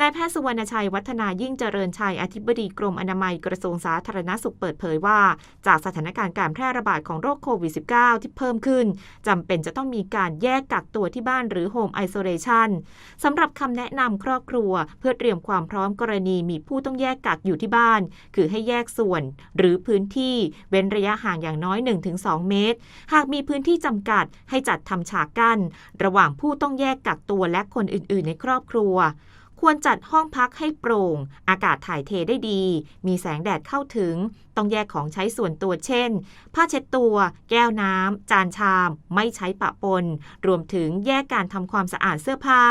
นายแพทย์สุวรรณชัยวัฒนายิ่งเจริญชัยอธิบดีกรมอนามัยกระทรวงสาธารณสุขเปิดเผยว่า จากสถานการณ์การแพร่ระบาดของโรคโควิด -19 ที่เพิ่มขึ้นจำเป็นจะต้องมีการแยกกักตัวที่บ้านหรือโฮมไอโซเลชันสำหรับคำแนะนำครอบครัว เพื่อเตรียมความพร้อมกรณีมีผู้ต้องแยกกักอยู่ที่บ้าน คือให้แยกส่วน หรือพื้นที่เว้นระยะห่างอย่างน้อย 1-2 เมตร หากมีพื้นที่จำกัดให้จัดทำฉากกั้น ระหว่างผู้ต้องแยกกักตัวและคนอื่น ๆ ในครอบครัว ควรจัดห้องพักให้โปร่ง อากาศถ่ายเทได้ดี มีแสงแดดเข้าถึง ต้องแยกของใช้ส่วนตัวเช่น ผ้าเช็ดตัว แก้วน้ำ จานชาม ไม่ใช้ปะปน รวมถึงแยกการทำความสะอาดเสื้อผ้า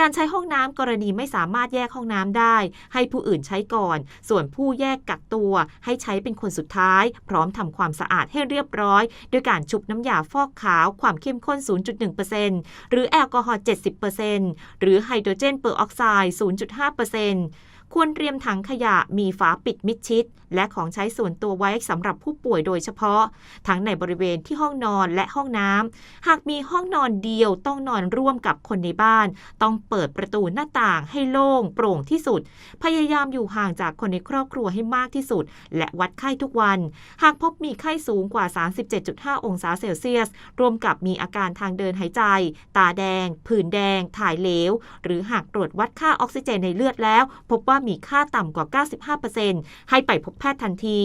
การใช้ห้องน้ำกรณีไม่สามารถแยกห้องน้ำได้ ให้ผู้อื่นใช้ก่อน ส่วนผู้แยกกักตัว ให้ใช้เป็นคนสุดท้าย พร้อมทำความสะอาดให้เรียบร้อย ด้วยการชุบน้ำยาฟอกขาวความเข้มข้น 0.1%หรือแอลกอฮอล์ 70%หรือไฮโดรเจนเปอร์ออกไซด์0.5% ควรเตรียมถังขยะมีฝาปิดมิดชิด และของใช้ส่วนตัวไว้สำหรับผู้ป่วยโดยเฉพาะ ทั้งในบริเวณที่ห้องนอนและห้องน้ำ หากมีห้องนอนเดียวต้องนอนร่วมกับคนในบ้าน ต้องเปิดประตูหน้าต่างให้โล่งโปร่งที่สุด พยายามอยู่ห่างจากคนในครอบครัวให้มากที่สุด และวัดไข้ทุกวัน หากพบมีไข้สูงกว่า 37.5 องศาเซลเซียส รวมกับมีอาการทางเดินหายใจ ตาแดง ผื่นแดง ถ่ายเหลว หรือหากตรวจวัดค่าออกซิเจนในเลือดแล้ว พบว่ามีค่าต่ำกว่า 95%ให้ไปพบแพทย์ทันที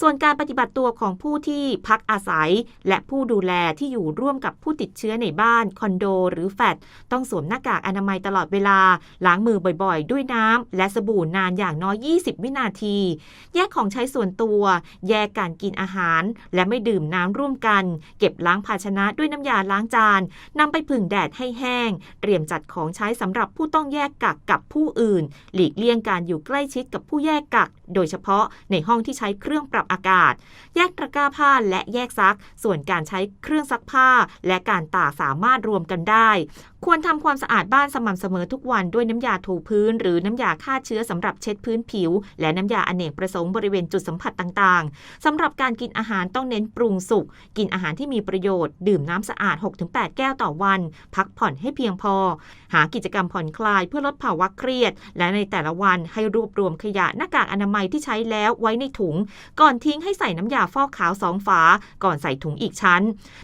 ส่วนการปฏิบัติตัวของผู้ที่พักอาศัย และผู้ดูแลที่อยู่ร่วมกับผู้ติดเชื้อในบ้าน คอนโด หรือแฟลตต้องสวมหน้ากากอนามัยตลอดเวลา ล้างมือบ่อยๆ ด้วยน้ำและสบู่นานอย่างน้อย 20 วินาที แยกของใช้ส่วนตัว แยกการกินอาหาร และไม่ดื่มน้ำร่วมกัน เก็บล้างภาชนะด้วยน้ำยาล้างจานนำไปผึ่งแดดให้แห้ง เตรียมจัดของใช้สำหรับผู้ต้องแยกกักกับผู้อื่น หลีกเลี่ยงการอยู่ใกล้ชิดกับผู้แยกกัก โดยเฉพาะในห้องที่ใช้เครื่องปรับอากาศ แยกตะกร้าผ้าและแยกซัก ส่วนการใช้เครื่องซักผ้า และการตากสามารถรวมกันได้ ควรทำความสะอาดบ้านสม่ำเสมอทุกวันด้วยน้ำยาถูพื้น หรือน้ำยาฆ่าเชื้อสำหรับเช็ดพื้นผิว และน้ำยาอเนกประสงค์บริเวณจุดสัมผัสต่างๆสำหรับการกินอาหารต้องเน้นปรุงสุกกินอาหารที่มีประโยชน์ ดื่มน้ำสะอาด 6-8 แก้วต่อวัน พักผ่อนให้เพียงพอ หากิจกรรมผ่อนคลายเพื่อลดภาวะเครียด และในแต่ละวันให้รวบรวมขยะหน้ากากอนามัยมัยที่ใช้แล้วไว้ในถุง ก่อนทิ้งให้ใส่น้ำยาฟอกขาวสองฝา ก่อนใส่ถุงอีกชั้น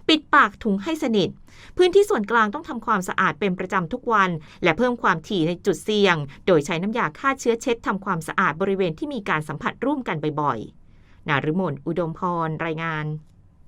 ปิดปากถุงให้สนิท พื้นที่ส่วนกลางต้องทำความสะอาดเป็นประจำทุกวัน และเพิ่มความถี่ในจุดเสี่ยง โดยใช้น้ำยาฆ่าเชื้อเช็ดทำความสะอาดบริเวณที่มีการสัมผัสร่วมกันบ่อยๆ นารุมนอุดมพร รายงาน